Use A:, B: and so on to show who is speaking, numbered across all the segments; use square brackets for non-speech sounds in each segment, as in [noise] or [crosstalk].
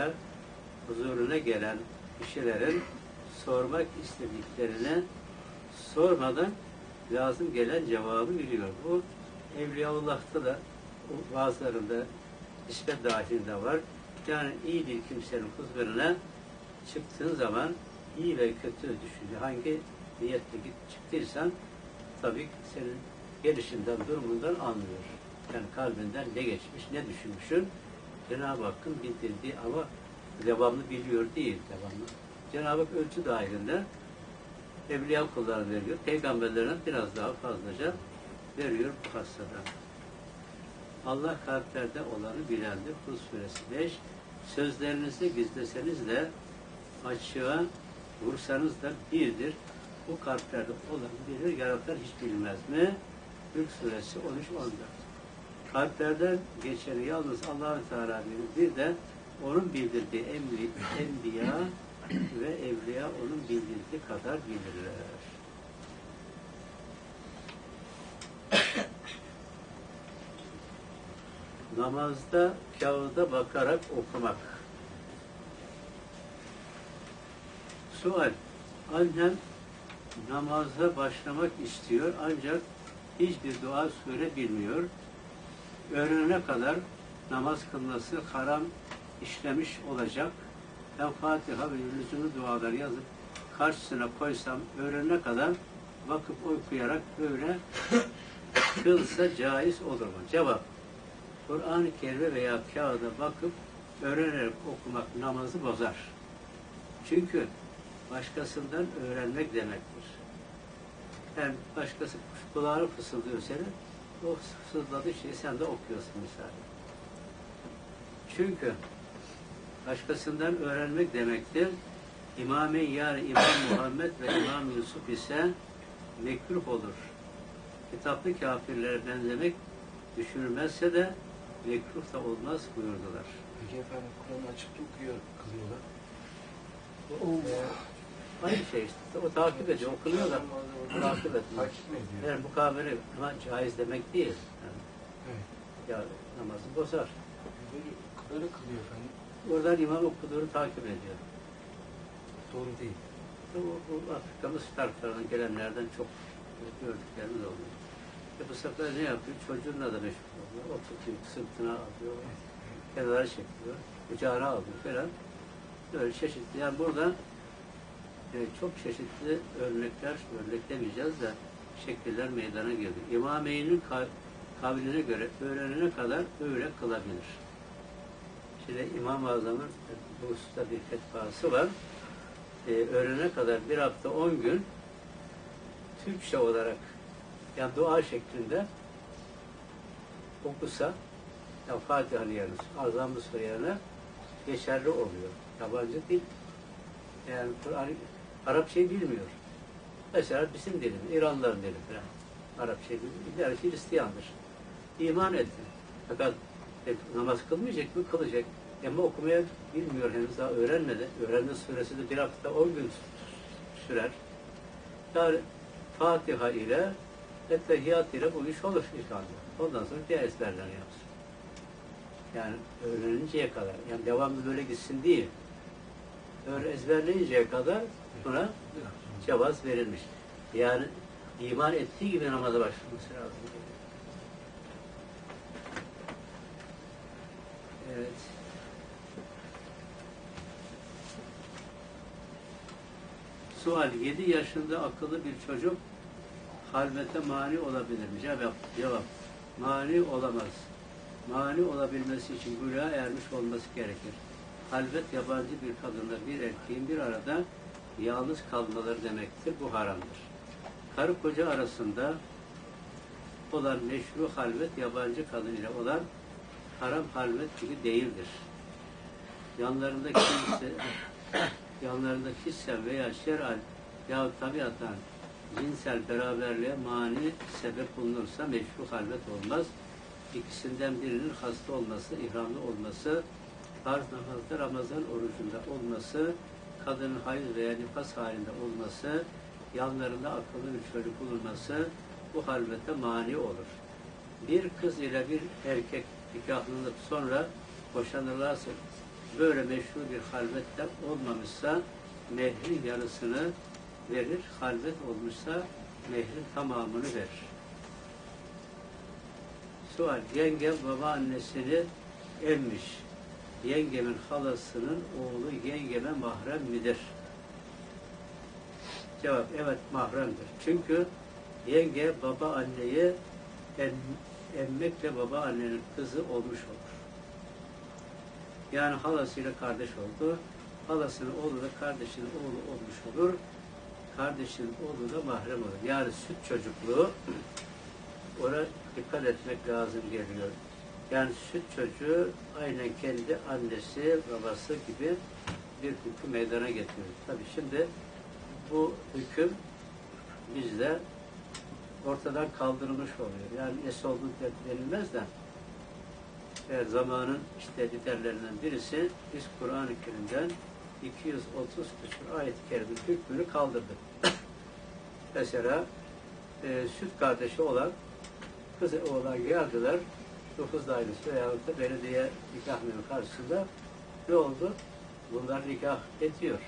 A: Evliya huzuruna gelen kişilerin sormak istediklerini sormadan lazım gelen cevabı biliyor. Bu Evliyaullah'ta da bazılarında nispet dahilinde var. Yani iyi bir kimsenin huzuruna çıktığın zaman iyi ve kötü düşünce hangi niyetle git çıktıysan tabii senin gelişinden, durumundan anlıyor. Yani kalbinden ne geçmiş, ne düşünmüşsün Cenab-ı Hakk'ın bildirdiği ama devamlı biliyor değil devamlı. Cenab-ı Hak ölçü dahilinde evliya kullarına veriyor. Peygamberlerine biraz daha fazlaca veriyor bu hastada. Allah kalplerde olanı bilendir. Kul suresi 5. Sözlerinizi gizleseniz de açığa vursanız da birdir. Bu kalplerde olan bilir, yaratan hiç bilmez mi? Mülk suresi 13-14. Kalplerden geçeni yalnız allah Teala bilir. Bir de onun bildirdiği emri, enbiya ve evliya onun bildirdiği kadar bilirler. Namazda kağıda bakarak okumak. Sual. Annem namaza başlamak istiyor ancak hiçbir dua sure bilmiyor. Öğrenene kadar namaz kılması haram işlemiş olacak. Ben Fatiha ve lüzumlu dualar yazıp karşısına koysam öğrenene kadar bakıp okuyarak böyle kılsa caiz olur mu? Cevap. Kur'an-ı Kerim'e veya kağıda bakıp öğrenerek okumak namazı bozar. Çünkü başkasından öğrenmek demektir. Yani başkası kulağını fısıldıyor senin, o fısıldadığı şeyi sen de okuyorsun misal. Çünkü başkasından öğrenmek demektir. İmam-ı Yar, İmam Muhammed ve İmam Yusuf ise mekruh olur. Kitaplı kafirlere benzemek düşünülmezse de mekruh da olmaz buyurdular.
B: Peki efendim Kur'an'ı açıp da okuyor, kılıyorlar.
A: O, aynı şey işte. O takip ediyor, okunuyor da takip etmiyor. Yani mukabele ama caiz demek değil. Yani,
B: Evet.
A: ya namazı bozar.
B: Böyle, kılıyor efendim.
A: Oradan imam okuduğunu takip ediyor.
B: Doğru değil.
A: Bu, bu Afrika'mız taraflarından gelenlerden çok gördüklerimiz oluyor. E bu sefer ne yapıyor? Çocuğunla da meşgul oluyor. O tutuyor, sırtına alıyor, kenara çekiyor, kucağına alıyor falan. Böyle çeşitli. Yani burada e, çok çeşitli örnekler, örnek demeyeceğiz de şekiller meydana geldi. İmameyn'in kav- kavline göre öğrenene kadar öyle kılabilir. Şimdi İmam-ı Azam'ın bu hususta bir fetvası var. Ee, öğrenene kadar bir hafta on gün Türkçe olarak yani dua şeklinde okusa ya Fatiha'nın yerine, Azam-ı yerine geçerli oluyor. Yabancı dil yani Kur'an Arapçayı bilmiyor. Mesela bizim dilimiz, İranlıların dili falan. Arapçayı bilmiyor. Yani Hristiyandır. İman etti. Fakat e, namaz kılmayacak mı? Kılacak. Ama okumaya bilmiyor henüz daha öğrenmedi. Öğrenme süresi de bir hafta on gün sürer. Yani Fatiha ile Ettehiyat ile bu iş olur inşallah. Ondan sonra diğer ezberler yapsın. Yani öğreninceye kadar. Yani devamlı böyle gitsin değil. Öyle ezberleyinceye kadar buna cevaz verilmiş. Yani iman ettiği gibi namaza başlaması lazım. Evet. Sual 7 yaşında akıllı bir çocuk halvete mani olabilir mi? Cevap, cevap. Mani olamaz. Mani olabilmesi için buluğa ermiş olması gerekir. Halvet yabancı bir kadınla bir erkeğin bir arada yalnız kalmaları demektir. Bu haramdır. Karı koca arasında olan meşru halvet yabancı kadın ile olan haram halvet gibi değildir. Yanlarında kimse [coughs] yanlarında hissen veya şer'al ya tabiatan cinsel beraberliğe mani sebep bulunursa meşru halvet olmaz. İkisinden birinin hasta olması, ihramlı olması, farz namazda Ramazan orucunda olması, kadının hayız veya nifas halinde olması, yanlarında akıllı bir çocuk bulunması bu halvete mani olur. Bir kız ile bir erkek nikahlanıp sonra boşanırlarsa böyle meşru bir halvetten olmamışsa mehrin yarısını verir, halvet olmuşsa mehrin tamamını verir. Sual, yengem babaannesini emmiş. Yengemin halasının oğlu yengeme mahrem midir? Cevap, evet mahremdir. Çünkü yenge baba anneyi em, emmekle baba annenin kızı olmuş olur. Yani halasıyla kardeş oldu. Halasının oğlu da kardeşinin oğlu olmuş olur. Kardeşinin oğlu da mahrem olur. Yani süt çocukluğu [clears throat] ona dikkat etmek lazım geliyor. Yani süt çocuğu aynen kendi annesi, babası gibi bir hüküm meydana getiriyor. Tabii şimdi bu hüküm bizde ortadan kaldırılmış oluyor. Yani es olduğu denilmez de eğer zamanın işte liderlerinden birisi biz Kur'an-ı Kerim'den 230 küsur ayet-i kerimin hükmünü kaldırdık. [clears throat] Mesela e, süt kardeşi olan kız oğlan geldiler nüfus dairesi veyahut da belediye nikah memuru karşısında ne oldu? Bunlar nikah ediyor.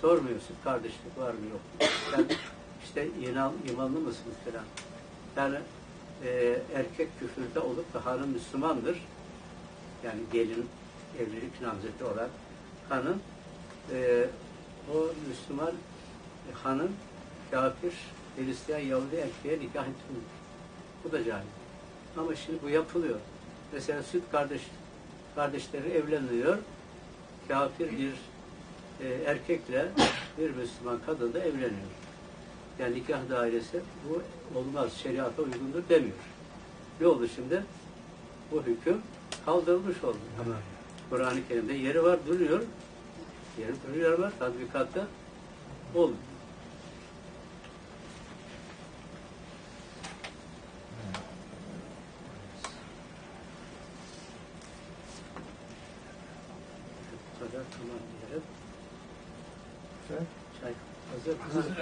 A: Sormuyor süt kardeşlik var mı yok mu? Sen işte inan, imanlı mısın falan. Yani e, erkek küfürde olup da hanım Müslümandır. Yani gelin evlilik namzeti olan hanım e, o Müslüman e, hanım kafir Hristiyan Yahudi erkeğe nikah etmiyor. Bu da cahil. Ama şimdi bu yapılıyor. Mesela süt kardeş kardeşleri evleniyor. Kafir bir e, erkekle bir Müslüman kadın da evleniyor. Yani nikah dairesi bu olmaz, şeriata uygundur demiyor. Ne oldu şimdi? Bu hüküm kaldırılmış oldu. Ama Kur'an-ı Kerim'de yeri var, duruyor. Yeri duruyor var, tatbikatta olmuyor. Tamam diyelim. Çay hazır. Hazır.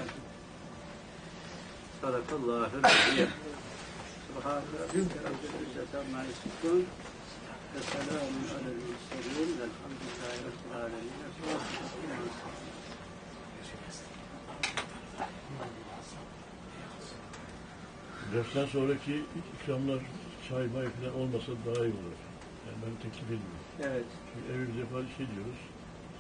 A: Sadakallahü [laughs] l-azim. Subhane rabbike rabbil izzeti amma yasifun. Ve selamun alel murselin. Velhamdülillahi rabbil alemin.
C: Dersten sonraki ikramlar çay may falan olmasa daha iyi olur. Yani ben teklif ediyorum.
A: Evet.
C: Çünkü evimizde falan şey diyoruz.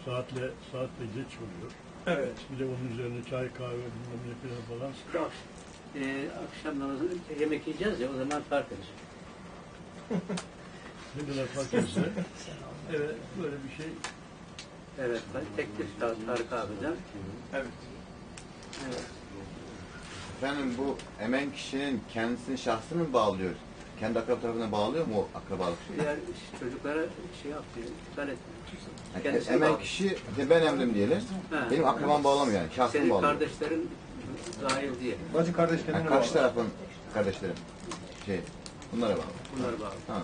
C: Saatle, saatle geç oluyor.
A: Evet.
C: Bir de onun üzerine çay, kahve, bilmem ne falan falan.
A: İşte ak- e, akşam namazını yemek yiyeceğiz ya o zaman fark edecek.
C: Ne kadar fark etse. [laughs] evet, böyle bir şey.
A: Evet. Teklif Tar- Tarık abiden.
D: Evet.
A: Evet.
D: Efendim bu emen kişinin kendisini şahsını mı bağlıyor? Kendi akraba tarafına bağlıyor mu o akrabalık şeyi?
A: Diğer çocuklara şey yapıyor, iptal etmiyor.
D: Yani emen
A: bağlıyor.
D: kişi de ben emrim diyelim.
A: Ha.
D: Benim akrabam bağlamıyor yani. Şahsını
A: Senin
D: bağlıyor.
A: kardeşlerin dahil diye.
E: Bacı kardeş
D: Yani
E: kendine
D: karşı
E: bağlı.
D: tarafın kardeşlerim. Şey, bunlara bağlı.
A: Bunlar bağlı.
D: Ha.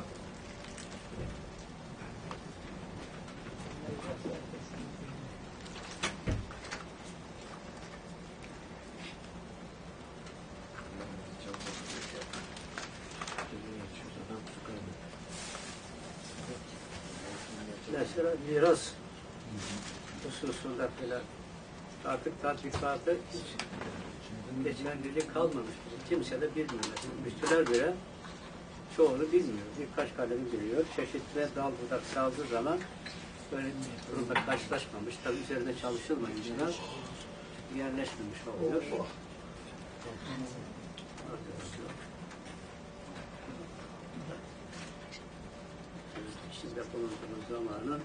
A: Mesela miras hususunda falan artık tatbikatı hiç geçerliliği kalmamış. Kimse de bilmiyor. Mesela Müftüler bile çoğunu bilmiyor. Birkaç kalemi biliyor. Çeşitli dal budak saldığı zaman böyle bir durumda karşılaşmamış. Tabi üzerinde çalışılmayınca yerleşmemiş oluyor. İçinde bulunduğumuz zamanın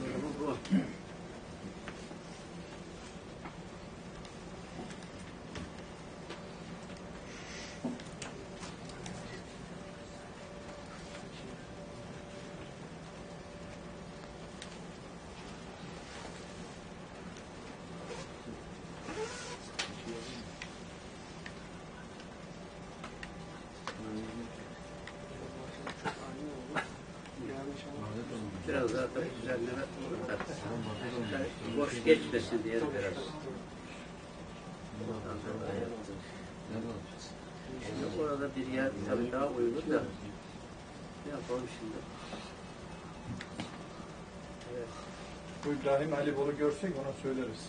A: durumu bu. Tabii düzenleme olur da. Boş geçmesin diye biraz. Şimdi orada bir yer tabii daha uygun da ne yapalım şimdi?
E: Bu İbrahim Halibolu görsek ona söyleriz.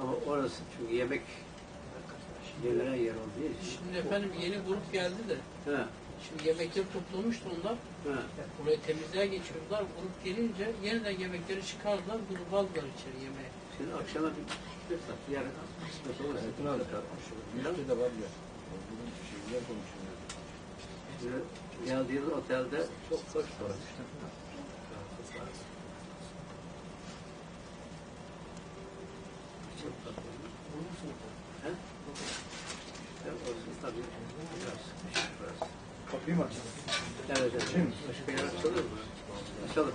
A: Ama orası çünkü yemek yenilen yer olduğu için.
F: Şimdi efendim yeni grup geldi de
A: Ha,
F: şimdi yemekleri toplamıştı onlar.
A: ha.
F: Buraya temizliğe geçiyorlar. Grup gelince yeniden yemekleri çıkardılar. Grubu aldılar içeri yemeğe.
A: Şimdi akşama bir bir saat yarın kısmet olursa
B: Erkin abi, Üstte de var ya. Bunun şeyler
A: geldiğiniz otelde çok hoş sonra. Çok tatlı. He? Ya olsun tabii. Biraz burası.
E: Kapıyı mı açalım?
A: Evet, evet. Başka yer açılır mı? Açalım.